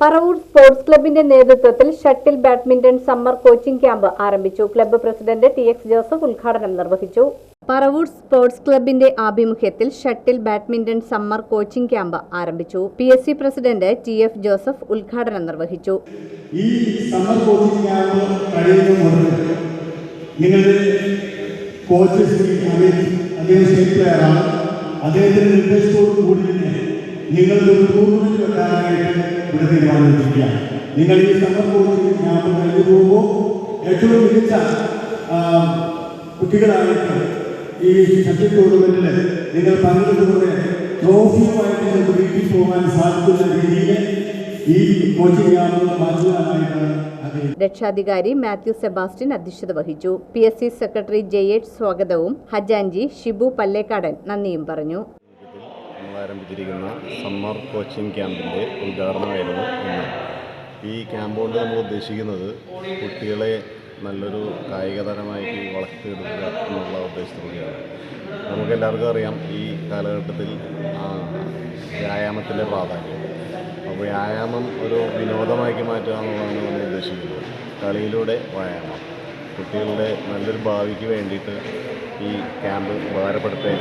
Paravur sports ക്ലബിന്റെ നേതൃത്വത്തിൽ shuttle badminton summer coaching camp ആരംഭിച്ചു. Club president T X Joseph ഉദ്ഘാടനം നിർവഹിച്ചു. പറവൂർ സ്പോർട്സ് ക്ലബിന്റെ ആഭിമുഖ്യത്തിൽ shuttle badminton summer coaching camp ആരംഭിച്ചു. P S C president T F Joseph ഉദ്ഘാടനം നിർവഹിച്ചു. ഈ സമ്മർ കോച്ചിംഗ് ക്യാമ്പ് നിങ്ങളുടെ അദ്ദേഹത്തിന്റെ നിർദ്ദേശത്തോടു കൂടി തന്നെ ഒരു ടൂർണമെന്റ് വെക്കാനായിട്ട് ഇവിടെ തീരുമാനിച്ചിരിക്കുകയാണ് നിങ്ങൾ ഈ സമ്മർ കോച്ചിങ് ഞാൻ കഴിഞ്ഞു പോകുമ്പോൾ ഏറ്റവും മികച്ച കുട്ടികളായിട്ട് ഈ ഷട്ടിൽ ടൂർണമെന്റിൽ നിങ്ങൾ പങ്കെടുക്കുന്നത് ട്രോഫിയുമായിട്ട് നിങ്ങൾക്ക് വീട്ടിൽ പോകാൻ സാധിക്കുന്ന രീതിയിൽ ഈ കോച്ചിങ് ക്യാമ്പ് രക്ഷാധികാരി മാത്യു സെബാസ്റ്റ്യൻ അധ്യക്ഷത വഹിച്ചു. P S C secretary Jayesh സ്വാഗതവും ഹജാൻജി ഷിബു പല്ലേക്കാടൻ നന്ദിയും പറഞ്ഞു. നമ്മൾ ആരംഭിച്ചിരിക്കുന്ന സമ്മർ കോച്ചിങ് ക്യാമ്പിന്റെ ഉദ്ഘാടനമായിരുന്നു ഇന്ന്. ഈ ക്യാമ്പ് കൊണ്ട് നമ്മൾ ഉദ്ദേശിക്കുന്നത് കുട്ടികളെ നല്ലൊരു കായിക തരമായിട്ട് വളർത്തിയെടുക്കുക എന്നുള്ള ഉദ്ദേശത്തോടെയാണ്. നമുക്കെല്ലാവർക്കും അറിയാം ഈ കാലഘട്ടത്തിൽ വ്യായാമത്തിന്റെ പ്രാധാന്യം. അപ്പോൾ വ്യായാമം ഒരു വിനോദമാക്കി മാറ്റുക എന്നുള്ളതാണ് നമ്മൾ ഉദ്ദേശിക്കുന്നത്. കളിയിലൂടെ വ്യായാമം. കുട്ടികളുടെ നല്ലൊരു ഭാവിക്ക് വേണ്ടിയിട്ട് ഈ ക്യാമ്പ് ഉപകാരപ്പെടുത്തേ